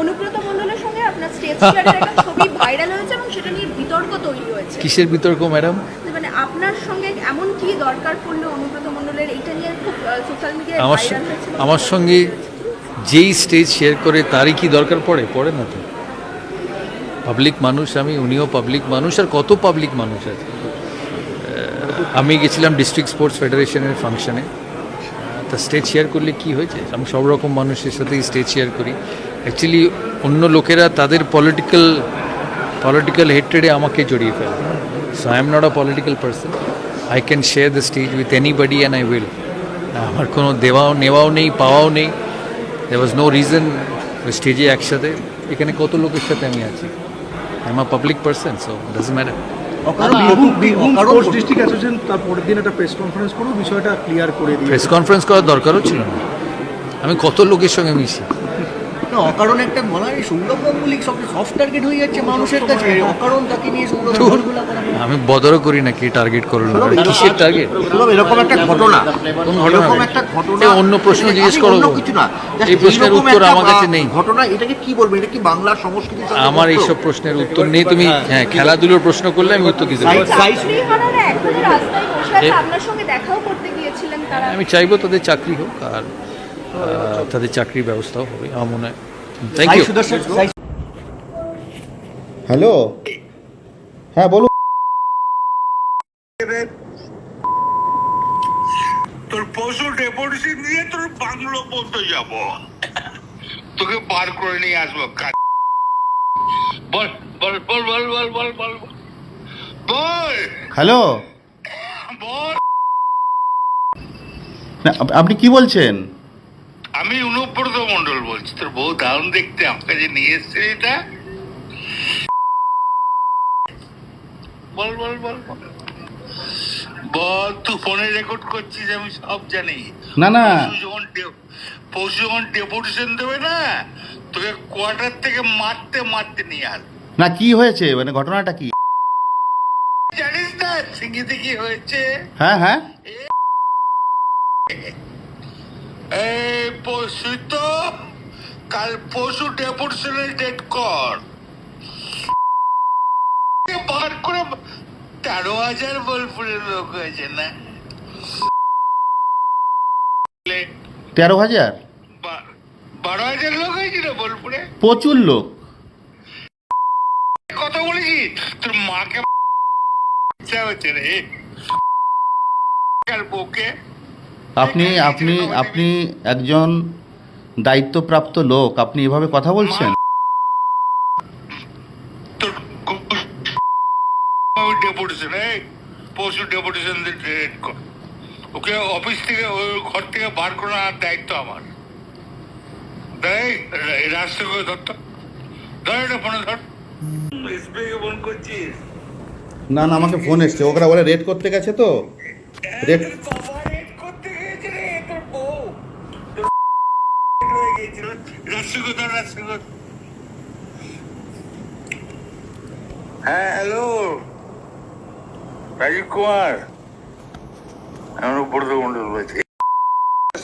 অনুব্রত মণ্ডলের সঙ্গে আপনার স্টেজ শেয়ারের একটা ছবি ভাইরাল হয়েছে এবং সেটা নিয়ে বিতর্ক তৈরি হয়েছে। কিসের বিতর্ক ম্যাডাম মানে আপনার সঙ্গে এমন কি দরকার পড়ল অনুব্রত মণ্ডলের? এইটা নিয়ে খুব সোশ্যাল মিডিয়ায় আমার আমার সঙ্গে যেই স্টেজ শেয়ার করে তারই কি দরকার পড়ে? পড়ে না তো। পাবলিক মানুষ আমি উনিও পাবলিক মানুষ আর কত পাবলিক মানুষ আছে? আমি গেছিলাম ডিস্ট্রিক্ট স্পোর্টস ফেডারেশনের ফাংশনে তা স্টেজ শেয়ার করলে কি হয়েছে? আমি সব রকম মানুষের সাথেই স্টেজ শেয়ার করি। অ্যাকচুয়ালি অন্য লোকেরা তাদের পলিটিক্যাল পলিটিক্যাল হেট্রেডে আমাকে জড়িয়ে ফেলে। So I am not a political person I can share the stage with anybody and I will আমার কোনো দেওয়াও নেওয়াও নেই পাওয়াও নেই। দে ওয়াজ নো রিজন স্টেজে একসাথে। এখানে কত লোকের সাথে আমি আছি? I am a public person so does matter অকারণ বীরভূম বীরভূম ডিস্ট্রিক্ট অ্যাসোসিয়েশন তার পরের দিন একটা প্রেস কনফারেন্স করে বিষয়টা ক্লিয়ার করে প্রেস কনফারেন্স করার দরকারও ছিল না। আমি কত লোকের সঙ্গে মিশি? না, অকারণ একটা বলা হয় সৌরভ গাঙ্গুলি সব সফট টার্গেট হয়ে যাচ্ছে মানুষের কাছে। অকারণ তাকে নিয়ে সৌরভ আমি বদরও করি না কি টার্গেট করল কিসের টার্গেট এরকম একটা ঘটনা। কোন ঘটনা এরকম একটা ঘটনা। অন্য প্রশ্ন জিজ্ঞেস করো। কিছু না। এই প্রশ্নের উত্তর আমার কাছে নেই। ঘটনা এটাকে কি বলব? এটা কি বাংলার সংস্কৃতি আমার এইসব প্রশ্নের উত্তর নেই। তুমি হ্যাঁ খেলাধুলোর প্রশ্ন করলে আমি উত্তর দিতে পারি আমি চাইব তাদের চাকরি হোক আর তাদের চাকরির ব্যবস্থাও হবে আমার মনে হয়। Thank you hello? হ্যাঁ বলুন। তোর পশু ডেপুটেশন দিয়ে তোর বাংলো যাব। তোকে বার করে নিয়ে আসব কাজ বল বল বল বল বল বল বল বল। বল। হ্যালো? বল। না, আপনি কি বলছেন? বলছি তোর বউ দারুণ দেখতে আমার কাছে নিয়ে এসছে এটা। বল বল বল বল। তুই ফোনে রেকর্ড করছিস আমি সব জানি। না না। যখন পরশু যখন ডেপুটেশন দেবে না তোকে কোয়ার্টার থেকে মারতে মারতে নিয়ে আস। না কি হয়েছে? মানে ঘটনাটা কি? জানিস না সিঙ্গিতে কি হয়েছে। হ্যাঁ হ্যাঁ। এই পরশু তো কাল পরশু ডেপুটেশনের ডেট কর। বার করে তেরো হাজার বোলপুরের লোক হয়েছে না? তেরো হাজার? বারো হাজার লোক হয়েছে না বোলপুরে? প্রচুর লোক। কথা বলেছি? তোর মাকে ইচ্ছা হচ্ছে রে। আপনি আপনি আপনি একজন দায়িত্বপ্রাপ্ত লোক আপনি এভাবে কথা বলছেন? তোর ডেপুটেশন এই পশু ডেপুটেশন ডেট কর ওকে অফিস থেকে ওই ঘর থেকে বার করার দায়িত্ব আমার। দেয় রাস্তা করে ধর এটা ফোনে ধর। এসবিকে ফোন করছিস? না না আমাকে ফোন এসছে। ওরা বলে রেড করতে গেছে তো। রেড আরে বাবা রেড করতে গিয়েছে রে তোর বউ তোর হয়ে হ্যাঁ হ্যালো রাজীব কুমার। আমার তো মন্ডল বলছি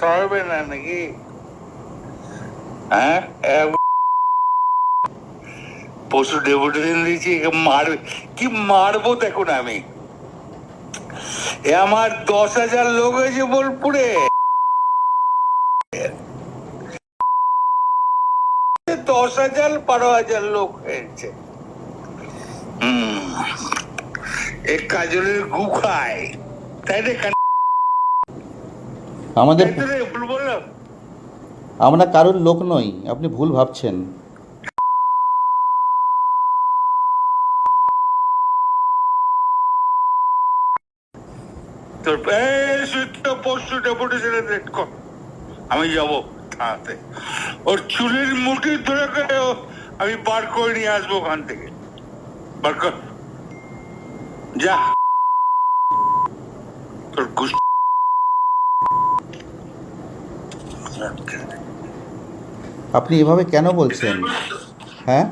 সরাবে না নাকি? হ্যাঁ পশু ডেপুটেশন দিয়েছি মারবে। কি মারবো দেখুন আমি। এ আমার দশ হাজার লোক হয়েছে বোলপুরে। দশ হাজার বারো হাজার লোক হয়েছে এ কাজলের গু খায় তাই রে আমাদের ভুল বললাম আমরা কারোর লোক নই আপনি ভুল ভাবছেন তোর পরশু কর আমি যাব থানাতে ওর চুলের মুঠি ধরে করে ও- আমি বার করে নিয়ে আসব ওখান থেকে বার কর যা তোর গুস আপনি এভাবে কেন বলছেন? হ্যাঁ?